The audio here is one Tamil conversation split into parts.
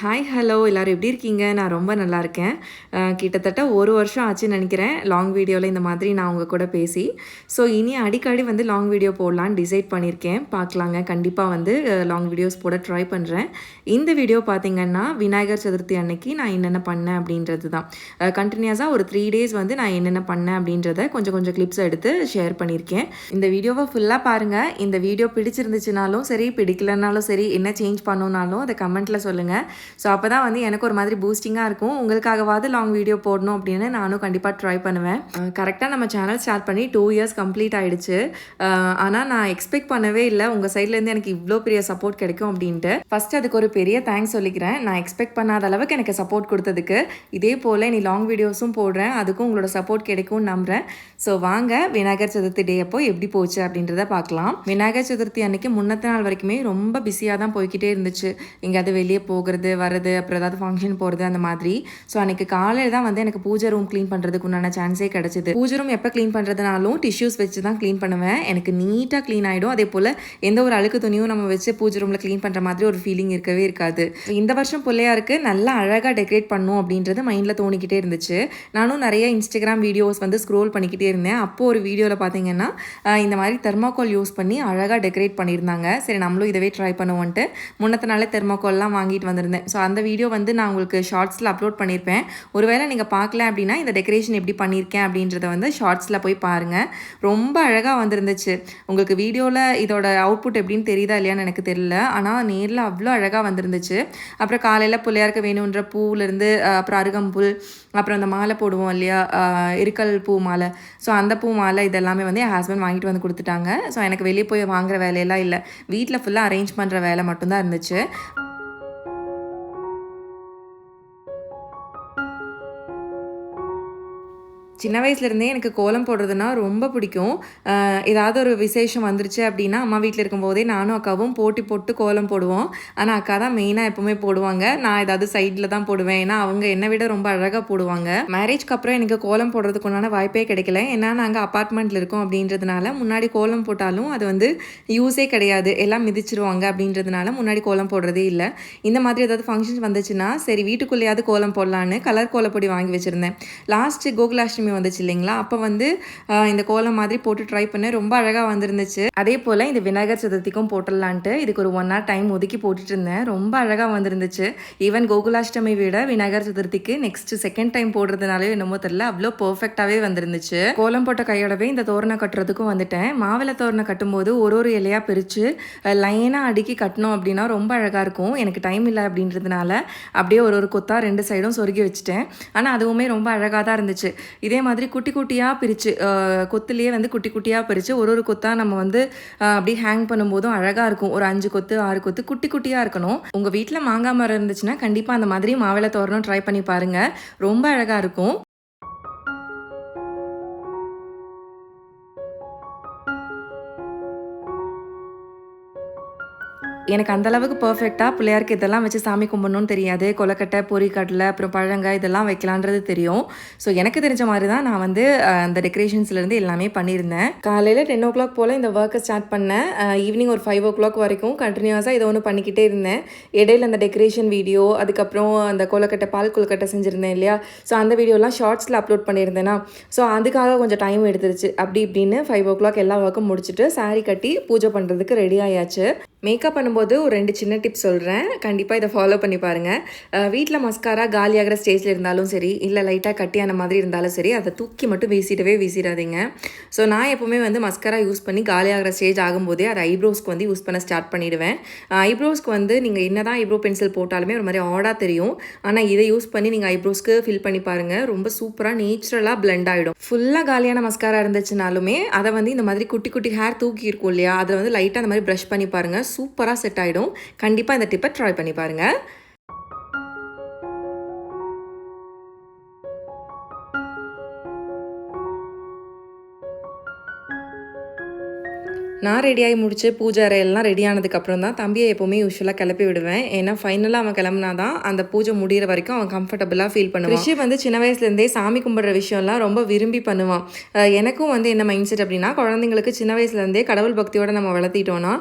ஹாய் ஹலோ எல்லோரும் எப்படி இருக்கீங்க? நான் ரொம்ப நல்லா இருக்கேன். கிட்டத்தட்ட ஒரு வருஷம் ஆச்சுன்னு நினைக்கிறேன். லாங் வீடியோவில் இந்த மாதிரி நான் உங்கள் கூட பேசி. ஸோ இனி அடிக்கடி வந்து லாங் வீடியோ போடலான்னு டிசைட் பண்ணியிருக்கேன். பார்க்கலாங்க. கண்டிப்பாக வந்து லாங் வீடியோஸ் போட ட்ரை பண்ணுறேன் இந்த வீடியோ பார்த்தீங்கன்னா விநாயகர் சதுர்த்தி அன்னைக்கு நான் என்னென்ன பண்ணேன் அப்படின்றது தான் கண்டினியூஸாக ஒரு த்ரீ டேஸ் வந்து நான் என்னென்ன பண்ணேன் அப்படின்றத கொஞ்சம் கொஞ்சம் கிளிப்ஸ் எடுத்து ஷேர் பண்ணியிருக்கேன். இந்த வீடியோவை ஃபுல்லாக பாருங்கள் இந்த வீடியோ பிடிச்சிருந்துச்சுனாலும் சரி பிடிக்கலனாலும் சரி என்ன சேஞ்ச் பண்ணணுனாலும் அதை கமெண்ட்டில் சொல்லுங்கள் ஸோ அப்போ தான் வந்து எனக்கு ஒரு மாதிரி பூஸ்டிங்காக இருக்கும். உங்களுக்காகவாவது லாங் வீடியோ போடணும் அப்படின்னு நானும் கண்டிப்பாக ட்ரை பண்ணுவேன். கரெக்டாக நம்ம சேனல் ஸ்டார்ட் பண்ணி டூ இயர்ஸ் கம்ப்ளீட் ஆகிடுச்சு ஆனால் நான் எக்ஸ்பெக்ட் பண்ணவே இல்லை. உங்கள் சைட்லேருந்து எனக்கு இவ்வளோ பெரிய சப்போர்ட் கிடைக்கும் அப்படின்ட்டு. ஃபஸ்ட் அதுக்கு ஒரு பெரிய தேங்க்ஸ் சொல்லிக்கிறேன். நான் எக்ஸ்பெக்ட் பண்ணாத அளவுக்கு எனக்கு சப்போர்ட் கொடுத்ததுக்கு. இதே போல் நீ லாங் வீடியோஸும் போடுறேன். அதுக்கும் உங்களோட சப்போர்ட் கிடைக்கும்னு நம்புகிறேன் ஸோ வாங்க விநாயகர் சதுர்த்தி டே அப்போ எப்படி போச்சு அப்படின்றத பார்க்கலாம். விநாயகர் சதுர்த்தி அன்னைக்கு முன்னத்த நாள் வரைக்குமே ரொம்ப பிஸியாக தான் போய்க்கிட்டே இருந்துச்சு. எங்கேயாவது வெளியே போகிறது வர்றது அப்புறம் ஏதாவது ஃபங்க்ஷன் போகிறது அந்த மாதிரி. ஸோ அன்னைக்கு காலையில் தான் வந்து எனக்கு பூஜை ரூம் க்ளீன் பண்ணுறதுக்கு உண்டான சான்ஸே கிடச்சிது. பூஜை ரூம் எப்போ க்ளீன் பண்ணுறதுனாலும் டிஷ்யூஸ் வச்சு தான் க்ளீன் பண்ணுவேன். எனக்கு நீட்டாக க்ளீன் ஆகிடும் அதே போல் எந்த ஒரு அழுக்கு துணியும் நம்ம வச்சு பூஜை ரூமில் க்ளீன் பண்ணுற மாதிரி ஒரு ஃபீலிங் இருக்கவே இருக்காது. இந்த வருஷம் பிள்ளையாருக்கு நல்லா அழகாக டெக்கரேட் பண்ணும் அப்படின்றது மைண்டில் தோணிக்கிட்டே இருந்துச்சு. நானும் நிறைய இன்ஸ்டாகிராம் வீடியோஸ் வந்து ஸ்க்ரோல் பண்ணிக்கிட்டே இருந்தேன். அப்போது ஒரு வீடியோவில் பார்த்தீங்கன்னா இந்த மாதிரி தெர்மாக்கோல் யூஸ் பண்ணி அழகாக டெக்கரேட் பண்ணியிருந்தாங்க. சரி நம்மளும் இதவே ட்ரை பண்ணுவோன்ட்டு முன்னத்த நாளே தெர்மாக்கோல்லாம் வாங்கிட்டு வந்திருந்தேன். ஸோ அந்த வீடியோ வந்து நான் உங்களுக்கு ஷார்ட்ஸில் அப்லோட் பண்ணியிருப்பேன் ஒருவேளை நீங்கள் பார்க்கல அப்படின்னா இந்த டெக்கரேஷன் எப்படி பண்ணியிருக்கேன் அப்படின்றத வந்து ஷார்ட்ஸில் போய் பாருங்கள் ரொம்ப அழகாக வந்திருந்துச்சு. உங்களுக்கு வீடியோவில் இதோட அவுட்புட் எப்படின்னு தெரியுதா இல்லையான்னு எனக்கு தெரியல. ஆனால் நேரில் அவ்வளோ அழகாக வந்திருந்துச்சு. அப்புறம் காலையில் பிள்ளையாருக்கு வேணுன்ற பூவிலேருந்து அப்புறம் அருகம்புல் அப்புறம் அந்த மாலை போடுவோம் இல்லையா இருக்கல் பூ மாலை. ஸோ அந்த பூ மாலை இதெல்லாமே வந்து என் ஹஸ்பண்ட் வாங்கிட்டு வந்து கொடுத்துட்டாங்க. ஸோ எனக்கு வெளியே போய் வாங்குற வேலையெல்லாம் இல்லை. வீட்டில் ஃபுல்லாக அரேஞ்ச் பண்ணுற வேலை மட்டும்தான் இருந்துச்சு. சின்ன வயசுலேருந்தே எனக்கு கோலம் போடுறதுனா ரொம்ப பிடிக்கும். ஏதாவது ஒரு விசேஷம் வந்துருச்சு அப்படின்னா அம்மா வீட்டில் இருக்கும்போதே நானும் அக்காவும் போட்டி போட்டு கோலம் போடுவோம். ஆனால் அக்கா தான் மெயினாக எப்போவுமே போடுவாங்க. நான் ஏதாவது சைடில் தான் போடுவேன். ஏன்னா அவங்க என்னை விட ரொம்ப அழகாக போடுவாங்க. மேரேஜ்க்கு அப்புறம் எனக்கு கோலம் போடுறதுக்கு உண்டான வாய்ப்பே கிடைக்கல. ஏன்னா நாங்கள் அப்பார்ட்மெண்ட்டில் இருக்கோம் அப்படின்றதுனால முன்னாடி கோலம் போட்டாலும் அது வந்து யூஸே கிடையாது. எல்லாம் மிதிச்சிருவாங்க அப்படின்றதுனால முன்னாடி கோலம் போடுறதே இல்லை. இந்த மாதிரி ஏதாவது ஃபங்க்ஷன்ஸ் வந்துச்சுன்னா சரி வீட்டுக்குள்ளேயாவது கோலம் போடலான்னு கலர் கோலப்பொடி வாங்கி வச்சுருந்தேன். லாஸ்ட்டு கோகுலாஷ்டமி வந்துச்சு இல்லைங்களா? அப்போ வந்து இந்த கோலம் மாதிரி போட்டு ட்ரை பண்ணேன் ரொம்ப அழகாக வந்திருந்துச்சு. அதே போல் இந்த விநாயகர் சதுர்த்திக்கும் போட்டுடலான்ட்டு இதுக்கு ஒரு ஒன் ஹவர் டைம் ஒதுக்கி போட்டுட்டு இருந்தேன் ரொம்ப அழகாக வந்திருந்துச்சு. ஈவன் கோகுலாஷ்டமி விட விநாயகர் சதுர்த்திக்கு நெக்ஸ்ட் செகண்ட் டைம் போடுறதுனாலே என்னமோ தெரியல அவ்வளோ பர்ஃபெக்டாகவே வந்திருந்துச்சு. கோலம் போட்ட கையோடவே இந்த தோரணம் கட்டுறதுக்கும் வந்துட்டேன். மாவிளை தோரணம் கட்டும்போது ஒரு ஒரு இலையாக பிரித்து லைனாக அடுக்கி கட்டணும் அப்படின்னா ரொம்ப அழகாக இருக்கும். எனக்கு டைம் இல்லை அப்படின்றதுனால அப்படியே ஒரு ஒரு கொத்தா ரெண்டு சைடும் சொருகி வச்சுட்டேன். ஆனால் அதுவுமே ரொம்ப அழகாக தான் இருந்துச்சு. இதே மாதிரி குட்டி குட்டியாக பிரித்து கொத்துலேயே வந்து குட்டி குட்டியாக பிரித்து ஒரு ஒரு கொத்தாக நம்ம வந்து அப்படியே ஹேங் பண்ணும்போதும் அழகாக இருக்கும். ஒரு அஞ்சு கொத்து ஆறு கொத்து குட்டி குட்டியாக இருக்கணும். உங்கள் வீட்டில் மாங்காய் மரம் இருந்துச்சுன்னா கண்டிப்பாக அந்த மாதிரி மாவிளை தோரணும் ட்ரை பண்ணி பாருங்கள் ரொம்ப அழகாக இருக்கும். எனக்கு அந்தளவுக்கு பர்ஃபெக்டாக பிள்ளையாருக்கு இதெல்லாம் வச்சு சாமி கும்பிடணும்னு தெரியாது. கொலக்கட்டை கடலை அப்புறம் பழங்க இதெல்லாம் வைக்கலான்றது தெரியும். ஸோ எனக்கு தெரிஞ்ச மாதிரி தான் நான் வந்து அந்த டெக்கரேஷன்ஸ்லேருந்து எல்லாமே பண்ணியிருந்தேன். காலையில் டென் ஓ கிளாக் போல் இந்த ஒர்க்கை ஸ்டார்ட் பண்ணேன். ஈவினிங் ஒரு ஃபைவ் ஓ கிளாக் வரைக்கும் கண்டினியூஸாக இதை ஒன்று பண்ணிக்கிட்டே இருந்தேன். இடையில அந்த டெக்கரேஷன் வீடியோ அதுக்கப்புறம் அந்த கொலக்கட்டை பால் கொலக்கட்டை செஞ்சுருந்தேன் இல்லையா? ஸோ அந்த வீடியோலாம் ஷார்ட்ஸில் அப்லோட் பண்ணியிருந்தேனா. ஸோ அதுக்காக கொஞ்சம் டைம் எடுத்துருச்சு. அப்படி இப்படின்னு ஃபைவ் ஓ கிளாக் எல்லா ஒர்க்கும் முடிச்சுட்டு சாரீ கட்டி பூஜை பண்ணுறதுக்கு ரெடி ஆயாச்சு. மேக்கப் பண்ணும்போது ஒரு ரெண்டு சின்ன டிப்ஸ் சொல்கிறேன் கண்டிப்பாக இதை ஃபாலோ பண்ணி பாருங்கள் வீட்டில் மஸ்காரா காலியாகிற ஸ்டேஜில் இருந்தாலும் சரி இல்லை லைட்டாக கட்டியான மாதிரி இருந்தாலும் சரி அதை தூக்கி மட்டும் வீசிடவே வீசிடாதீங்க. ஸோ நான் எப்போவுமே வந்து மஸ்காரா யூஸ் பண்ணி காலியாகிற ஸ்டேஜ் ஆகும்போதே அதை ஐப்ரோஸ்க்கு வந்து யூஸ் பண்ண ஸ்டார்ட் பண்ணிவிடுவேன் ஐப்ரோஸ்க்கு வந்து நீங்கள் என்ன தான் ஐப்ரோ பென்சில் போட்டாலுமே ஒரு மாதிரி ஆடாக தெரியும். ஆனால் இதை யூஸ் பண்ணி நீங்கள் ஐப்ரோஸ்க்கு ஃபில் பண்ணி பாருங்கள் ரொம்ப சூப்பராக நேச்சுரலாக பிளெண்ட் ஆகிடும் ஃபுல்லாக காலியான மஸ்காரா இருந்துச்சுனாலுமே அதை வந்து இந்த மாதிரி குட்டி குட்டி ஹேர் தூக்கி இருக்கும் இல்லையா அதை வந்து லைட்டாக அந்த மாதிரி ப்ரஷ் பண்ணி பாருங்கள் சூப்பராக செட் ஆகிடும் கண்டிப்பாக இந்த டிப்பை ட்ரை பண்ணி பாருங்கள் நான் ரெடியாகி முடிச்சு பூஜை அறையெல்லாம் ரெடி ஆனதுக்கப்புறம் தான் தம்பியை எப்போவுமே யூஸ்வலாக கிளப்பி விடுவேன். ஏன்னா ஃபைனலாக அவன் கிளம்புனா தான் அந்த பூஜை முடிகிற வரைக்கும் அவன் கம்ஃபர்டபுளாக ஃபீல் பண்ணுவான். ரிஷி வந்து சின்ன வயசுலேருந்தே சாமி கும்பிட்ற விஷயம்லாம் ரொம்ப விரும்பி பண்ணுவான். எனக்கும் வந்து என்ன மைண்ட் செட் அப்படின்னா குழந்தைங்களுக்கு சின்ன வயசுலேருந்தே கடவுள் பக்தியோடு நம்ம வளர்த்திட்டோன்னா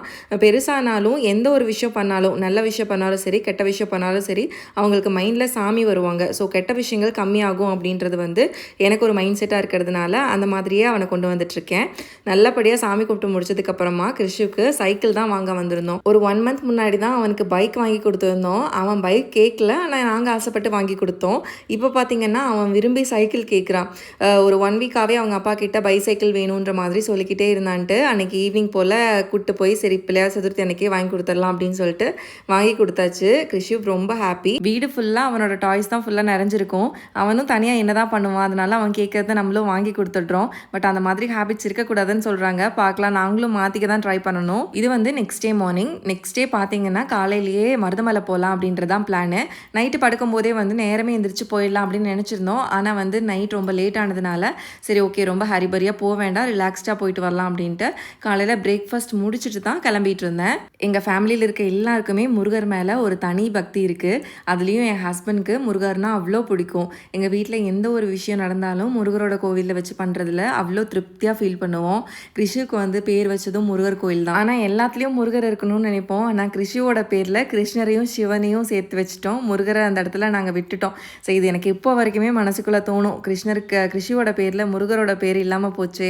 பெருசானாலும் எந்த ஒரு விஷயம் பண்ணாலும் நல்ல விஷயம் பண்ணாலும் சரி கெட்ட விஷயம் பண்ணாலும் சரி அவங்களுக்கு மைண்டில் சாமி வருவாங்க. ஸோ கெட்ட விஷயங்கள் கம்மியாகும் அப்படின்றது வந்து எனக்கு ஒரு மைண்ட் செட்டாக இருக்கிறதுனால அந்த மாதிரியே அவனை கொண்டு வந்துட்டுருக்கேன் நல்லபடியாக சாமி கும்பிட்டு முடிச்சதுக்கு அப்புறமா கிறிஷுக்கு சைக்கிள் தான் வாங்க வந்திருந்தோம். ஒரு ஒன் மந்த் முன்னாடி தான் அவனுக்கு பைக் வாங்கி கொடுத்துருந்தோம். அவன் பைக் கேட்கல ஆனால் நாங்கள் ஆசைப்பட்டு வாங்கி கொடுத்தோம். இப்போ பார்த்தீங்கன்னா அவன் விரும்பி சைக்கிள் கேட்குறான் ஒரு ஒன் வீக்காகவே அவங்க அப்பா கிட்ட பைசைக்கிள் வேணுன்ற மாதிரி சொல்லிக்கிட்டே இருந்தான்ட்டு அன்னைக்கு ஈவினிங் போல் கூப்பிட்டு போய் சரி பிள்ளையார் சதுர்த்தி அன்னைக்கே வாங்கி கொடுத்துடலாம் அப்படின்னு சொல்லிட்டு வாங்கி கொடுத்தாச்சு. கிறிஷு ரொம்ப ஹாப்பி வீடு ஃபுல்லாக அவனோட டாய்ஸ் தான் ஃபுல்லாக நிறைஞ்சிருக்கும். அவனும் தனியாக என்ன தான் பண்ணுவான். அதனால அவன் கேட்கறத நம்மளும் வாங்கி கொடுத்துட்றோம். பட் அந்த மாதிரி ஹேபிட்ஸ் இருக்கக்கூடாதுன்னு சொல்கிறாங்க பார்க்கலாம். நாங்களும் மாற்றிக்க தான் ட்ரை பண்ணணும். இது வந்து next day morning next day பார்த்தீங்கன்னா காலையிலேயே மருதமலை போகலாம் அப்படின்றதான் பிளானு நைட்டு படுக்கும்போதே வந்து நேரமே எந்திரிச்சு போயிடலாம் அப்படின்னு நினச்சிருந்தோம். ஆனால் வந்து நைட் ரொம்ப லேட் ஆனதுனால சரி ஓகே ரொம்ப ஹரிபரியாக போக வேண்டாம் ரிலாக்ஸ்டாக போயிட்டு வரலாம் அப்படின்ட்டு காலையில் பிரேக்ஃபாஸ்ட் முடிச்சுட்டு தான் கிளம்பிட்டு இருந்தேன். எங்கள் ஃபேமிலியில் இருக்க எல்லாருக்குமே முருகர் மேலே ஒரு தனி பக்தி இருக்குது அதுலேயும் என் ஹஸ்பண்ட்க்கு முருகர்னால் அவ்வளோ பிடிக்கும். எங்கள் வீட்டில் எந்த ஒரு விஷயம் நடந்தாலும் முருகரோட கோவிலில் வச்சு பண்ணுறதுல அவ்வளோ திருப்தியாக ஃபீல் பண்ணுவோம். கிருஷுக்கு வந்து பேர் வச்சு வச்சதும் முருகர் கோயில் தான். ஆனால் எல்லாத்துலேயும் முருகர் இருக்கணும்னு நினைப்போம். ஆனால் கிருஷியோட பேரில் கிருஷ்ணரையும் சிவனையும் சேர்த்து வச்சுட்டோம். முருகரை அந்த இடத்துல நாங்கள் விட்டுட்டோம். ஸோ இது எனக்கு இப்போ வரைக்குமே மனசுக்குள்ளே தோணும். கிருஷ்ணருக்கு கிருஷியோட பேரில் முருகரோட பேர் இல்லாமல் போச்சு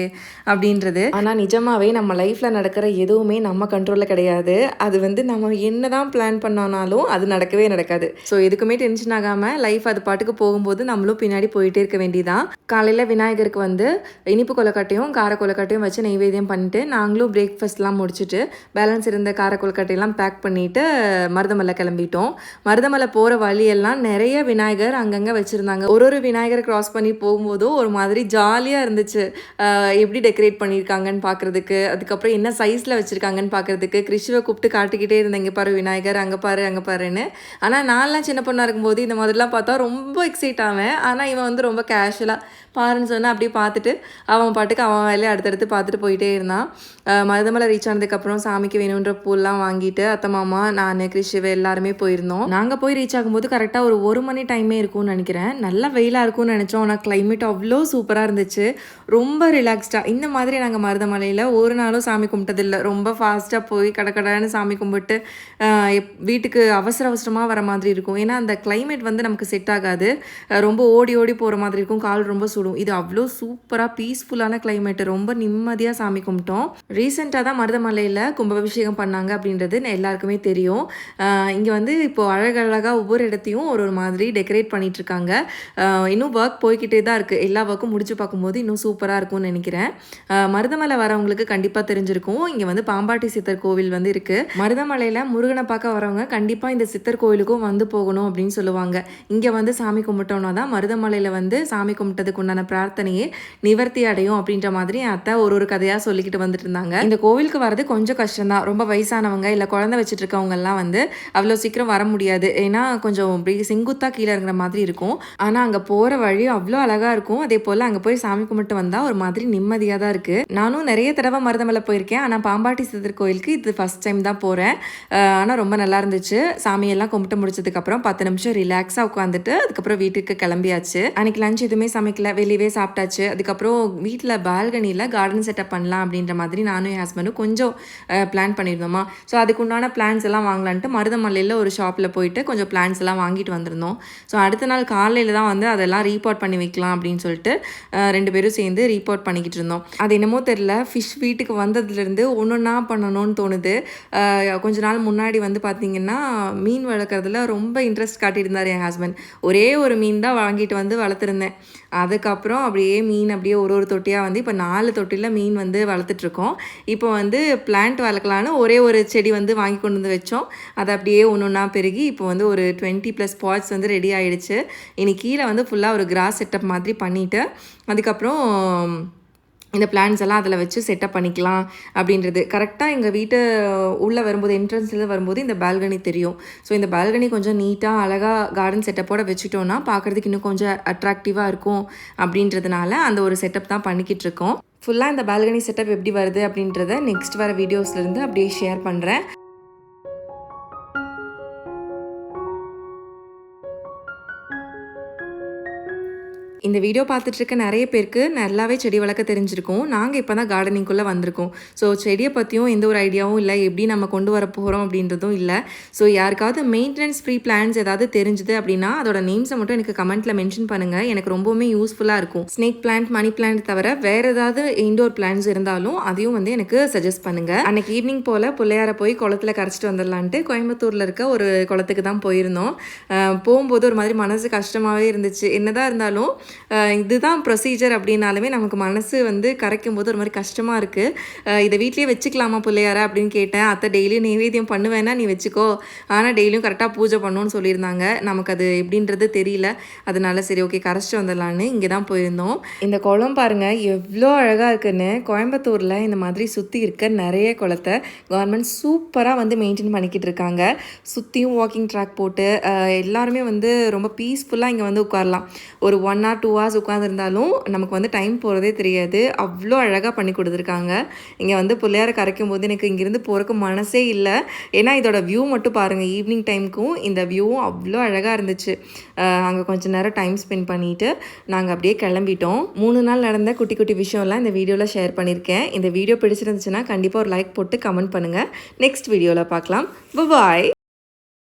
அப்படின்றது. ஆனால் நிஜமாகவே நம்ம லைஃப்பில் நடக்கிற எதுவுமே நம்ம கண்ட்ரோலில் கிடையாது. அது வந்து நம்ம என்னதான் பிளான் பண்ணோனாலும் அது நடக்கவே நடக்காது. ஸோ எதுக்குமே டென்ஷன் ஆகாமல் லைஃப் அது பாட்டுக்கு போகும்போது நம்மளும் பின்னாடி போயிட்டே இருக்க வேண்டியதான் காலையில் விநாயகருக்கு வந்து இனிப்பு கொலக்கட்டையும் கார கொலக்கட்டையும் வச்சு நெய்வேத்தியம் பண்ணிட்டு நாங்களும் பிரேக்ஃபாஸ்ட்லாம் முடிச்சுட்டு பேலன்ஸ் இருந்த காரக்கொல்கட்டையெல்லாம் பேக் பண்ணிவிட்டு மருதமலை கிளம்பிட்டோம். மருதமலை போகிற வழியெல்லாம் நிறைய விநாயகர் அங்கங்கே வச்சுருந்தாங்க. ஒரு ஒரு விநாயகர் க்ராஸ் பண்ணி போகும்போதும் ஒரு மாதிரி ஜாலியாக இருந்துச்சு. எப்படி டெக்கரேட் பண்ணியிருக்காங்கன்னு பார்க்குறதுக்கு அதுக்கப்புறம் என்ன சைஸில் வச்சுருக்காங்கன்னு பார்க்குறதுக்கு கிருஷ்ணவை கூப்பிட்டு காட்டிக்கிட்டே இருந்தேன். இங்கே பாரு விநாயகர் அங்கே பாரு அங்கே பாருன்னு. ஆனால் நான்லாம் சின்ன பொண்ணாக இருக்கும்போது இந்த மாதிரிலாம் பார்த்தா ரொம்ப எக்ஸைட் ஆவேன். ஆனால் இவன் வந்து ரொம்ப கேஷுவலாக பாருன்னு சொன்னால் அப்படியே பார்த்துட்டு அவன் பாட்டுக்கு அவன் வேலையை அடுத்தடுத்து பார்த்துட்டு போயிட்டே இருந்தான். மருதமலை ரீச் ஆனதுக்கப்புறம் சாமிக்கு வேணுன்ற பூலாம் வாங்கிட்டு அத்தை மாமா நான் கிருஷிவ எல்லாருமே போயிருந்தோம். நாங்கள் போய் ரீச் ஆகும்போது கரெக்டாக ஒரு ஒரு மணி டைமே இருக்கும்னு நினைக்கிறேன். நல்லா வெயிலாக இருக்கும்னு நினச்சோம். ஆனால் கிளைமேட் அவ்வளோ சூப்பராக இருந்துச்சு. ரொம்ப ரிலாக்ஸ்டாக இந்த மாதிரி நாங்கள் மருதமலையில் ஒரு நாளும் சாமி கும்பிட்டதில்லை. ரொம்ப ஃபாஸ்ட்டாக போய் கடகடன்னு சாமி கும்பிட்டு எப்- வீட்டுக்கு அவசர அவசரமாக வர மாதிரி இருக்கும். ஏன்னா அந்த கிளைமேட் வந்து நமக்கு செட் ஆகாது. ரொம்ப ஓடி ஓடி போகிற மாதிரி இருக்கும். கால் ரொம்ப சுடும். இது அவ்வளோ சூப்பராக பீஸ்ஃபுல்லான கிளைமேட்டு ரொம்ப நிம்மதியாக சாமி கும்பிட்டோம். ரீசெண்டாக தான் மருதமலையில் கும்பாபிஷேகம் பண்ணாங்க அப்படின்றது எல்லாருக்குமே தெரியும். இங்கே வந்து இப்போது அழகழகாக ஒவ்வொரு இடத்தையும் ஒரு ஒரு மாதிரி டெக்கரேட் பண்ணிகிட்ருக்காங்க இருக்காங்க இன்னும் ஒர்க் போய்கிட்டே தான் இருக்குது எல்லா ஒர்க்கும் முடிச்சு பார்க்கும்போது இன்னும் சூப்பராக இருக்கும்னு நினைக்கிறேன். மருதமலை வரவங்களுக்கு கண்டிப்பாக தெரிஞ்சிருக்கும். இங்கே வந்து பாம்பாட்டி சித்தர் கோவில் வந்து இருக்குது மருதமலையில் முருகனை பார்க்க வரவங்க கண்டிப்பாக இந்த சித்தர் கோவிலுக்கும் வந்து போகணும் அப்படின்னு சொல்லுவாங்க. இங்கே வந்து சாமி கும்பிட்டோம்னா தான் மருதமலையில் வந்து சாமி கும்பிட்டதுக்கு உண்டான பிரார்த்தனையே நிவர்த்தி அடையும் அப்படின்ற மாதிரி அத்தை ஒரு ஒரு கதையாக சொல்லிக்கிட்டு வந்துட்டு இருந்தாங்க. இந்த கோவிலுக்கு வரது கொஞ்சம் கஷ்டம் தான் ரொம்ப வயசானவங்க இல்லை குழந்தை வச்சுட்டு இருக்கவங்கெல்லாம் வந்து அவ்வளோ சீக்கிரம் வர முடியாது. ஏன்னா கொஞ்சம் இப்படி செங்குத்தாக கீழே இருக்கிற மாதிரி இருக்கும். ஆனால் அங்கே போகிற வழி அவ்வளோ அழகாக இருக்கும். அதே போல் அங்கே போய் சாமி கும்பிட்டு வந்தால் ஒரு மாதிரி நிம்மதியாக தான் இருக்குது நானும் நிறைய தடவை மருதமலை போயிருக்கேன். ஆனால் பாம்பாட்டி சித்தர் கோயிலுக்கு இது ஃபஸ்ட் டைம் தான் போகிறேன் ஆனால் ரொம்ப நல்லா இருந்துச்சு. சாமியெல்லாம் கும்பிட்டு முடிச்சதுக்கப்புறம் பத்து நிமிஷம் ரிலாக்ஸாக உட்காந்துட்டு அதுக்கப்புறம் வீட்டுக்கு கிளம்பியாச்சு. அன்னைக்கு லஞ்ச் எதுவுமே சமைக்கல. வெளியவே சாப்பிட்டாச்சு. அதுக்கப்புறம் வீட்டில் பால்கனியில் கார்டன் செட்டப் பண்ணலாம் அப்படின்ற மாதிரி நான் நானும் என் ஹஸ்பண்டும் கொஞ்சம் பிளான் பண்ணியிருந்தோமா ஸோ அதுக்கு உண்டான பிளான்ஸ் எல்லாம் வாங்கலான்ட்டு மருதமல்லையில் ஒரு ஷாப்பில் போயிட்டு கொஞ்சம் பிளான்ஸ் எல்லாம் வாங்கிட்டு வந்திருந்தோம். ஸோ அடுத்த நாள் காலையில் தான் வந்து அதெல்லாம் ரீபோர்ட் பண்ணி வைக்கலாம் அப்படின்னு சொல்லிட்டு ரெண்டு பேரும் சேர்ந்து ரீபோர்ட் பண்ணிக்கிட்டு இருந்தோம். அது என்னமோ தெரில ஃபிஷ் வீட்டுக்கு வந்ததுலேருந்து ஒன்று ஒன்றா பண்ணணும்னு தோணுது. கொஞ்ச நாள் முன்னாடி வந்து பார்த்திங்கன்னா மீன் வளர்க்குறதுல ரொம்ப இன்ட்ரெஸ்ட் காட்டியிருந்தார் என் ஹஸ்பண்ட் ஒரே ஒரு மீன் தான் வாங்கிட்டு வந்து வளர்த்துருந்தேன். அதுக்கப்புறம் அப்படியே மீன் அப்படியே ஒரு ஒரு தொட்டியாக வந்து இப்போ நாலு தொட்டியில் மீன் வந்து வளர்த்துட்ருக்கோம் இப்போ வந்து பிளான்ட் வளர்க்கலான்னு ஒரே ஒரு செடி வந்து வாங்கி கொண்டு வந்து வச்சோம். அது அப்படியே ஒன்று ஒன்றா பெருகி இப்போ வந்து ஒரு டுவெண்ட்டி ப்ளஸ் பாட்ஸ் வந்து ரெடி ஆகிடுச்சு இனி கீழே வந்து ஃபுல்லாக ஒரு கிராஸ் செட்டப் மாதிரி பண்ணிவிட்டு அதுக்கப்புறம் இந்த பிளான்ஸ் எல்லாம் அதில் வச்சு செட்டப் பண்ணிக்கலாம் அப்படின்றது. கரெக்டாக எங்கள் வீட்டு உள்ளே வரும்போது என்ட்ரன்ஸில் வரும்போது இந்த பால்கனி தெரியும். ஸோ இந்த பால்கனி கொஞ்சம் நீட்டாக அழகாக கார்டன் செட்டப்போட வச்சுட்டோன்னா பார்க்குறதுக்கு இன்னும் கொஞ்சம் அட்ராக்டிவாக இருக்கும் அப்படின்றதுனால அந்த ஒரு செட்டப் தான் பண்ணிக்கிட்டு இருக்கோம். ஃபுல்லாக இந்த பால்கனி செட்டப் எப்படி வருது அப்படின்றத நெக்ஸ்ட் வர வீடியோஸ்லேருந்து அப்படியே ஷேர் பண்ணுறேன் இந்த வீடியோ பார்த்துட்டு இருக்க நிறைய பேருக்கு நல்லாவே செடி வளர்க்க தெரிஞ்சிருக்கும். நாங்கள் இப்போ தான் கார்டனிங்குள்ளே வந்திருக்கோம். ஸோ செடியை பற்றியும் எந்த ஒரு ஐடியாவும் இல்லை. எப்படி நம்ம கொண்டு வர போகிறோம் அப்படின்றதும் இல்லை. ஸோ யாருக்காவது மெயின்டெனன்ஸ் ஃப்ரீ பிளான்ஸ் ஏதாவது தெரிஞ்சுது அப்படின்னா அதோட நேம்ஸை மட்டும் எனக்கு கமெண்ட்டில் மென்ஷன் பண்ணுங்கள் எனக்கு ரொம்பவுமே யூஸ்ஃபுல்லாக இருக்கும். ஸ்னேக் பிளான்ட் மணி பிளான்ட் தவிர வேறு ஏதாவது இண்டோர் பிளான்ஸ் இருந்தாலும் அதையும் வந்து எனக்கு சஜஸ்ட் பண்ணுங்கள் அன்னைக்கு ஈவினிங் போல் பிள்ளையார போய் குளத்துல கரைச்சிட்டு வந்துடலான்ட்டு கோயம்புத்தூரில் இருக்க ஒரு குளத்துக்கு தான் போயிருந்தோம். போகும்போது ஒரு மாதிரி மனசு கஷ்டமாகவே இருந்துச்சு. என்னதான் இருந்தாலும் இதுதான் ப்ரொசீஜர் அப்படின்னாலுமே நமக்கு மனசு வந்து கரைக்கும் போது ஒரு மாதிரி கஷ்டமாக இருக்குது இதை வீட்லேயே வச்சுக்கலாமா பிள்ளையார அப்படின்னு கேட்டேன். அத்தை டெய்லியும் நைவேத்தியம் பண்ணுவேன்னா நீ வச்சுக்கோ. ஆனால் டெய்லியும் கரெக்டாக பூஜை பண்ணணும்னு சொல்லியிருந்தாங்க. நமக்கு அது எப்படின்றது தெரியல. அதனால சரி ஓகே கரைச்சிட்டு வந்துடலான்னு இங்கே தான் போயிருந்தோம். இந்த குளம் பாருங்கள் எவ்வளோ அழகாக இருக்குன்னு. கோயம்புத்தூரில் இந்த மாதிரி சுற்றி இருக்க நிறைய குளத்தை கவர்மெண்ட் சூப்பராக வந்து மெயின்டைன் பண்ணிக்கிட்டு இருக்காங்க. சுற்றியும் வாக்கிங் ட்ராக் போட்டு எல்லாருமே வந்து ரொம்ப பீஸ்ஃபுல்லாக இங்கே வந்து உட்காரலாம். ஒரு ஒன் ஆர் டூ ஹவர்ஸ் உட்காந்துருந்தாலும் நமக்கு வந்து டைம் போகிறதே தெரியாது. அவ்வளோ அழகாக பண்ணி கொடுத்துருக்காங்க. இங்கே வந்து பிள்ளையார கரைக்கும் போது எனக்கு இங்கேருந்து போகிறக்கு மனசே இல்லை. ஏன்னா இதோட வியூ மட்டும் பாருங்கள் ஈவினிங் டைமுக்கும் இந்த வியூவும் அவ்வளோ அழகாக இருந்துச்சு. அங்கே கொஞ்ச நேரம் டைம் ஸ்பெண்ட் பண்ணிவிட்டு நாங்கள் அப்படியே கிளம்பிட்டோம். மூணு நாள் நடந்த குட்டி குட்டி விஷயம்லாம் இந்த வீடியோவில் ஷேர் பண்ணியிருக்கேன். இந்த வீடியோ பிடிச்சிருந்துச்சுன்னா கண்டிப்பாக ஒரு லைக் போட்டு கமெண்ட் பண்ணுங்கள் நெக்ஸ்ட் வீடியோவில் பார்க்கலாம். பாய்